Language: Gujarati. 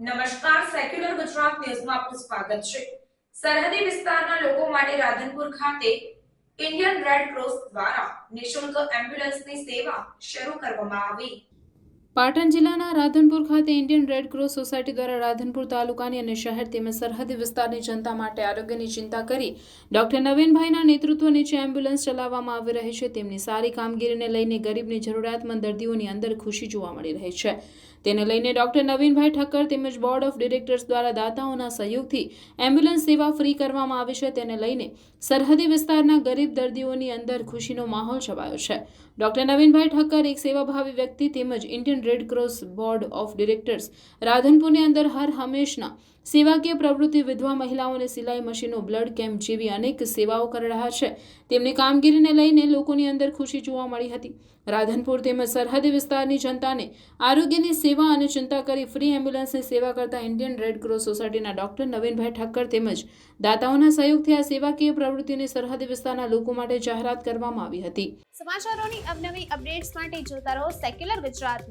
નમસ્કાર સેક્યુલર ગુજરાત ન્યૂઝમાં આપનું સ્વાગત છે. સરહદી વિસ્તારના લોકો માટે રાધનપુર ખાતે ઇન્ડિયન રેડ ક્રોસ દ્વારા નિશુલ્ક એમ્બ્યુલન્સની સેવા શરૂ કરવામાં આવી. પાટણ જિલ્લાના રાધનપુર ખાતે ઇન્ડિયન રેડ ક્રોસ સોસાયટી દ્વારા રાધનપુર તાલુકાની અને શહેર તેમજ સરહદી વિસ્તારની જનતા માટે આરોગ્યની ચિંતા કરી ડોક્ટર નવીનભાઈના નેતૃત્વ નીચે એમ્બ્યુલન્સ ચલાવવામાં આવી રહી છે, તેમની સારી કામગીરીને લઈને ગરીબની જરૂરિયાતમંદ દર્દીઓની અંદર ખુશી જોવા મળી રહી છે. તેને લઈને ડોક્ટર નવીનભાઈ ઠક્કર તેમજ બોર્ડ ઓફ ડિરેક્ટર્સ દ્વારા દાતાઓના સહયોગથી એમ્બ્યુલન્સ સેવા ફ્રી કરવામાં આવી છે, તેને લઈને સરહદી વિસ્તારના ગરીબ દર્દીઓની અંદર ખુશીનો માહોલ છવાયો છે. ડોક્ટર નવીનભાઈ ઠક્કર એક સેવાભાવી વ્યક્તિ તેમજ Indian red cross board of directors રાધનપુરની અંદર હર હંમેશના સેવાકીય પ્રવૃત્તિ વિધવા મહિલાઓને સિલાઈ મશીનો, બ્લડ કેમ્પ જેવી અનેક સેવાઓ કરી રહ્યા છે. તેમની કામગીરીને લઈને લોકોની અંદર ખુશી જોવા મળી હતી. રાધનપુર તેમજ સરહદી વિસ્તારની જનતાને આરોગ્યની સેવા અને ચિંતા કરી ફ્રી એમ્બ્યુલન્સની સેવા કરતા ઇન્ડિયન રેડ ક્રોસ સોસાયટીના ડોક્ટર નવીનભાઈ ઠક્કર તેમજ દાતાઓના સહયોગથી આ સેવાકીય પ્રવૃત્તિની સરહદી વિસ્તારના લોકો માટે જાહેરાત કરવામાં આવી હતી. સમાચારોની અવનવી અપડેટ્સ માટે જોતા રહો સેક્યુલર ગુજરાત